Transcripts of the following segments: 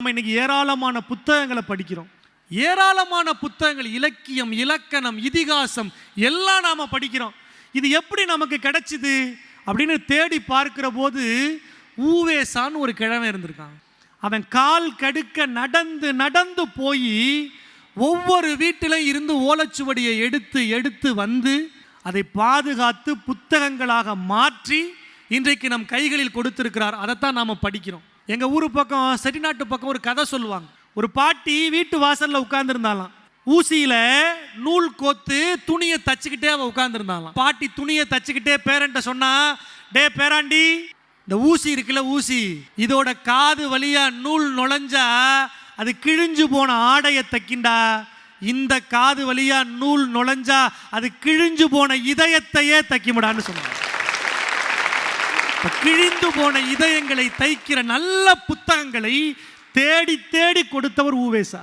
நம்ம இன்னைக்கு ஏராளமான புத்தகங்களை படிக்கிறோம். ஏராளமான புத்தகங்கள் இலக்கியம் இலக்கணம் இதிகாசம் எல்லாம் நாம் படிக்கிறோம். இது எப்படி நமக்கு கிடைச்சிது அப்படின்னு தேடி பார்க்கிற போது ஊவேசான்னு ஒரு கிழவன் இருந்திருக்கான். அவன் கால் கடுக்க நடந்து நடந்து போய் ஒவ்வொரு வீட்டிலும் இருந்து ஓலைச்சுவடியை எடுத்து எடுத்து வந்து அதை பாதுகாத்து புத்தகங்களாக மாற்றி இன்றைக்கு நம் கைகளில் கொடுத்திருக்கிறார். அதைத்தான் நாம் படிக்கிறோம். எங்கள் ஊர் பக்கம் செட்டிநாட்டு பக்கம் ஒரு கதை சொல்லுவாங்க. ஒரு பாட்டி வீட்டு வாசலில் உட்கார்ந்துருந்தாலாம் ஊசியில் நூல் கோத்து துணியை தச்சுக்கிட்டே அவள் உட்காந்துருந்தாலாம் பாட்டி துணியை தச்சுக்கிட்டே பேரண்ட்ட சொன்னா டே பேராண்டி இந்த ஊசி இருக்குல்ல ஊசி இதோட காது வழியா நூல் நுழைஞ்சா அது கிழிஞ்சு போன ஆடையை தைக்கிண்டா. இந்த காது வழியா நூல் நுழைஞ்சா அது கிழிஞ்சு போன இதயத்தையே தைக்கிமுடான்னு சொன்னாங்க. கிழிந்து போன இதயங்களை தைக்கிற நல்ல புத்தகங்களை தேடி தேடி கொடுத்தவர் ஊவேசா.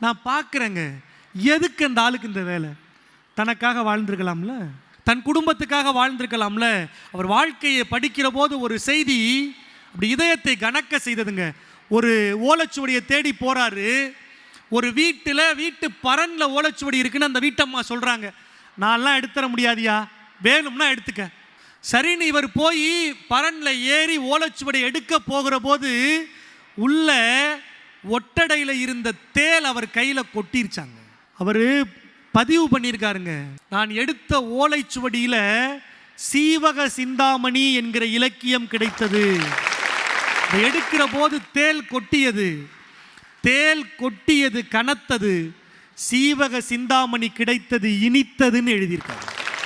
நான் பார்க்குறேங்க. எதுக்கு அந்த ஆளுக்கு இந்த வேலை? தனக்காக வாழ்ந்திருக்கலாம்ல? தன் குடும்பத்துக்காக வாழ்ந்திருக்கலாம்ல? அவர் வாழ்க்கையை படிக்கிற போது ஒரு செய்தி அப்படி இதயத்தை கணக்க செய்ததுங்க. ஒரு ஓலைச்சுவடியை தேடி போகிறாரு ஒரு வீட்டில் வீட்டு பரனில் ஓலைச்சுவடி இருக்குன்னு அந்த வீட்டம்மா சொல்கிறாங்க நான்லாம் எடுத்துற முடியாதியா? வேணும்னா எடுத்துக்க. சரின்னு இவர் போய் பரனில் ஏறி ஓலைச்சுவடி எடுக்க போகிற போது உள்ள ஒட்டடையில் இருந்த தேல் அவர் கையில் கொட்டிருச்சாங்க. அவர் பதிவு பண்ணியிருக்காருங்க. நான் எடுத்த ஓலைச்சுவடியில் சீவக சிந்தாமணி என்கிற இலக்கியம் கிடைத்தது. எடுக்கிற போது தேல் கொட்டியது. தேல் கொட்டியது கனத்தது. சீவக சிந்தாமணி கிடைத்தது இனித்ததுன்னு எழுதியிருக்காரு.